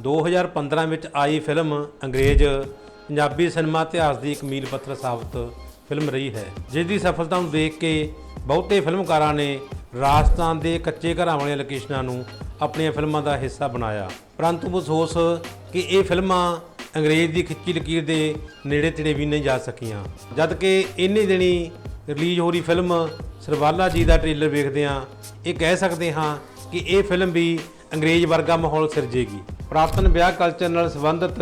2015 ਵਿੱਚ ਆਈ ਫਿਲਮ ਅੰਗਰੇਜ਼ ਪੰਜਾਬੀ ਸਿਨੇਮਾ ਇਤਿਹਾਸ ਦੀ ਇੱਕ ਮੀਲ ਪੱਥਰ ਸਾਬਤ ਫਿਲਮ ਰਹੀ ਹੈ ਜਿਸ ਦੀ ਸਫਲਤਾ ਨੂੰ ਦੇਖ ਕੇ ਬਹੁਤੇ ਫਿਲਮਕਾਰਾਂ ਨੇ ਰਾਜਸਥਾਨ ਦੇ ਕੱਚੇ ਘਰਾਂ ਵਾਲੀਆਂ ਲੋਕੇਸ਼ਨਾਂ ਨੂੰ ਆਪਣੀਆਂ ਫਿਲਮਾਂ ਦਾ ਹਿੱਸਾ ਬਣਾਇਆ। ਪਰੰਤੂ ਅਫਸੋਸ ਕਿ ਇਹ ਫਿਲਮਾਂ ਅੰਗਰੇਜ਼ ਦੀ ਖਿੱਚੀ ਲਕੀਰ ਦੇ ਨੇੜੇ ਤੇੜੇ ਵੀ ਨਹੀਂ ਜਾ ਸਕੀਆਂ। ਜਦ ਕਿ ਇੰਨੇ ਦਿਨੀ ਰਿਲੀਜ਼ ਹੋ ਰਹੀ ਫਿਲਮ ਸਰਵਾਲਾ ਜੀ ਦਾ ਟ੍ਰੇਲਰ ਵੇਖਦੇ ਹਾਂ ਇਹ ਕਹਿ ਸਕਦੇ ਹਾਂ ਕਿ ਇਹ ਫਿਲਮ ਵੀ ਅੰਗਰੇਜ਼ ਵਰਗਾ ਮਾਹੌਲ ਸਿਰਜੇਗੀ। ਪ੍ਰਾਤਨ ਵਿਆਹ ਕਲਚਰ ਨਾਲ ਸੰਬੰਧਿਤ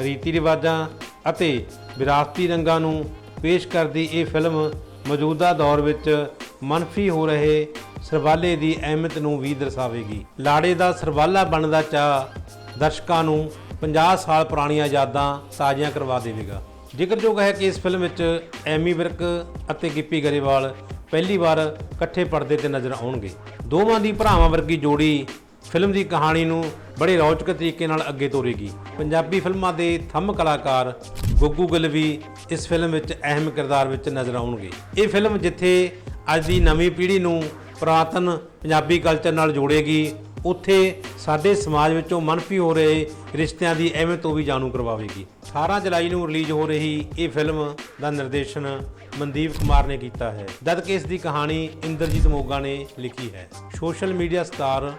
ਰੀਤੀ ਰਿਵਾਜਾਂ ਅਤੇ ਵਿਰਾਸਤੀ ਰੰਗਾਂ ਨੂੰ ਪੇਸ਼ ਕਰਦੀ ਇਹ ਫਿਲਮ ਮੌਜੂਦਾ ਦੌਰ ਵਿੱਚ ਮਨਫੀ ਹੋ ਰਹੇ ਸਰਵਾਲੇ ਦੀ ਅਹਿਮੀਅਤ ਨੂੰ ਵੀ ਦਰਸਾਵੇਗੀ। ਲਾੜੇ ਦਾ ਸਰਵਾਲਾ ਬਣਦਾ ਚਾਅ ਦਰਸ਼ਕਾਂ ਨੂੰ 50 ਸਾਲ ਪੁਰਾਣੀਆਂ ਯਾਦਾਂ ਤਾਜ਼ੀਆਂ ਕਰਵਾ ਦੇਵੇਗਾ। ਜ਼ਿਕਰਯੋਗ ਹੈ ਕਿ ਇਸ ਫਿਲਮ ਵਿੱਚ ਐਮੀ ਵਿਰਕ ਅਤੇ ਗਿੱਪੀ ਗਰੇਵਾਲ ਪਹਿਲੀ ਵਾਰ ਇਕੱਠੇ ਪਰਦੇ ਤੇ ਨਜ਼ਰ ਆਉਣਗੇ। ਦੋਵਾਂ ਦੀ ਭਰਾਵਾਂ ਵਰਗੀ ਜੋੜੀ ਫਿਲਮ ਦੀ ਕਹਾਣੀ ਨੂੰ ਬੜੇ ਰੌਚਕ ਤਰੀਕੇ ਨਾਲ ਅੱਗੇ ਤੋਰੇਗੀ। ਪੰਜਾਬੀ ਫਿਲਮਾਂ ਦੇ ਥੰਮ ਕਲਾਕਾਰ ਗੁੱਗੂ ਗਿੱਲ ਵੀ ਇਸ ਫਿਲਮ ਵਿੱਚ ਅਹਿਮ ਕਿਰਦਾਰ ਵਿੱਚ ਨਜ਼ਰ ਆਉਣਗੇ। ਇਹ ਫਿਲਮ ਜਿੱਥੇ ਅੱਜ ਦੀ ਨਵੀਂ ਪੀੜ੍ਹੀ ਨੂੰ ਪੁਰਾਤਨ ਪੰਜਾਬੀ ਕਲਚਰ ਨਾਲ ਜੋੜੇਗੀ, ਉੱਥੇ ਸਾਡੇ ਸਮਾਜ ਵਿੱਚੋਂ ਮਨਫੀ ਹੋ ਰਹੇ ਰਿਸ਼ਤਿਆਂ ਦੀ ਅਹਿਮੀਅਤ ਤੋਂ ਵੀ ਜਾਣੂ ਕਰਵਾਵੇਗੀ। 18 ਜੁਲਾਈ ਨੂੰ ਰਿਲੀਜ਼ ਹੋ ਰਹੀ ਇਹ ਫਿਲਮ ਦਾ ਨਿਰਦੇਸ਼ਨ ਮਨਦੀਪ ਕੁਮਾਰ ਨੇ ਕੀਤਾ ਹੈ। ਜਦ ਕਿ ਇਸ ਦੀ ਕਹਾਣੀ ਇੰਦਰਜੀਤ ਮੋਗਾ ਨੇ ਲਿਖੀ ਹੈ। Social media star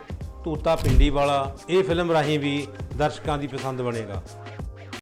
Tuta Pindi ਵਾਲਾ ਇਹ ਫਿਲਮ ਰਾਹੀਂ ਵੀ ਦਰਸ਼ਕਾਂ ਦੀ ਪਸੰਦ ਬਣੇਗਾ।